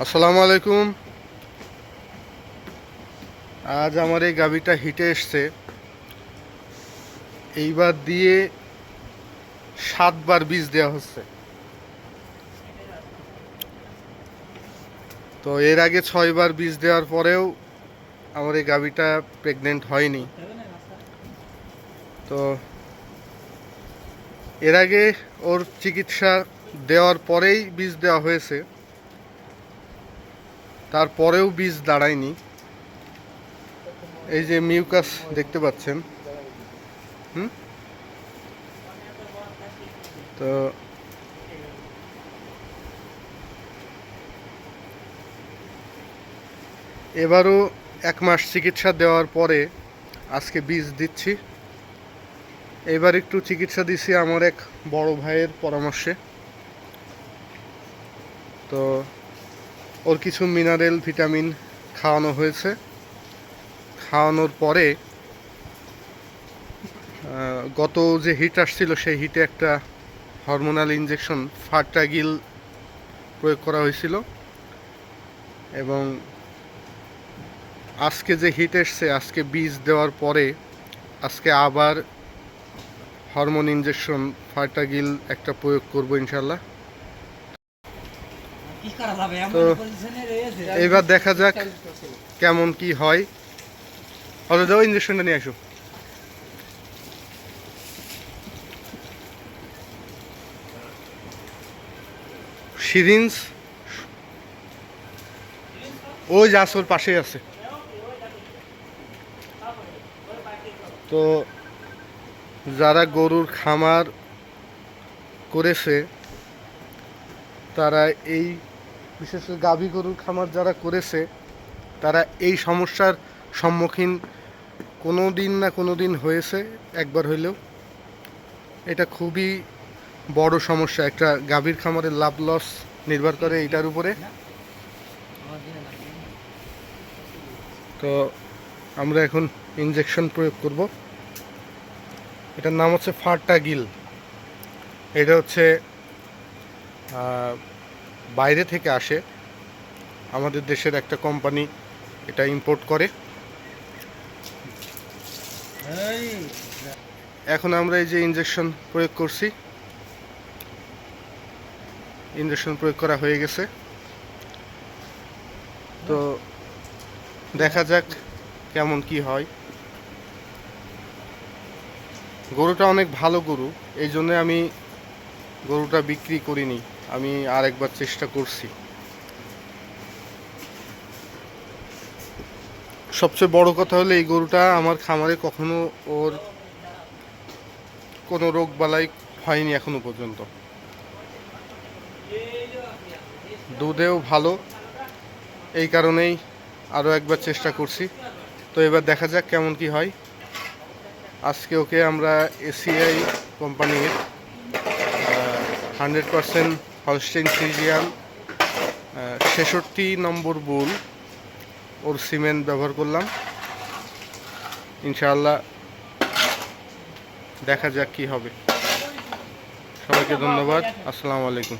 আসসালামু আলাইকুম। আজ আমার এই গাবিটা হিটে এসছে। এইবার দিয়ে সাতবার বীজ দেওয়া হচ্ছে। তো এর আগে ছয়বার বীজ দেওয়ার পরেও আমার এই গাবিটা প্রেগনেন্ট হয়নি। তো এর আগে ওর চিকিৎসা দেওয়ার পরেই বীজ দেওয়া হয়েছে। তারপরেও বীজ দাঁড়ায়নি। এই যে মিউকাস দেখতে পাচ্ছেন। হুম? তো এবারও এক মাস চিকিৎসা দেওয়ার পরে আজকে বীজ দিচ্ছি। এবার একটু চিকিৎসা দিছি আমার এক বড় ভাইয়ের পরামর্শে। তো ওর কিছু মিনারেল ভিটামিন খাওয়ানো হয়েছে। খাওয়ানোর পরে গত যে হিট আসছিল, সেই হিটে একটা হরমোনাল ইঞ্জেকশন ফার্টাগিল প্রয়োগ করা হয়েছিল। এবং আজকে যে হিট এসছে, আজকে বীজ দেওয়ার পরে, আজকে আবার হরমোন ইঞ্জেকশন ফার্টাগিল একটা প্রয়োগ করব ইনশাল্লাহ তো এবার দেখা যাক কেমন কি হয়। দাও ইঞ্জেকশনটা নিয়ে আসো। সিরিঞ্জ। ওই আছে পাশেই আছে। তো যারা গরুর খামার করেছে তারা এই বিশেষ করে গাভী গরুর খামার যারা করেছে, তারা এই সমস্যার সম্মুখীন কোনো দিন না কোনো দিন হয়েছে, একবার হইলেও। এটা খুবই বড় সমস্যা, একটা গাভীর খামারের লাভ লস নির্ভর করে এটার উপরে। তো আমরা এখন ইনজেকশন প্রয়োগ করব। এটার নাম হচ্ছে ফার্টাগিল এটা হচ্ছে বাইরে থেকে আসে, আমাদের দেশের একটা কোম্পানি এটা ইম্পোর্ট করে। এখন আমরা এই যে ইঞ্জেকশন প্রয়োগ করছি ইঞ্জেকশন প্রয়োগ করা হয়ে গেছে। তো দেখা যাক কেমন কি হয়। গরুটা অনেক ভালো গরু, এই জন্য আমি গরুটা বিক্রি করিনি। আমি আরেকবার চেষ্টা করছি। সবচেয়ে বড় কথা হলো এই গরুটা আমার খামারে কখনো ওর কোনো রোগ বালাই হয়নি এখনও পর্যন্ত। দুধেও ভালো, এই কারণেই আরও একবার চেষ্টা করছি। তো এবার দেখা যাক কেমন কি হয়। আজকে ওকে আমরা এসিআই কোম্পানির হান্ড্রেড পারসেন্ট হলস্টেন ফ্রিজিয়ান ছেষট্টি নম্বর বুল ওর সিমেন্ট ব্যবহার করলাম। ইনশাআল্লাহ দেখা যাক কি হবে। সবাইকে ধন্যবাদ। আসসালামু আলাইকুম।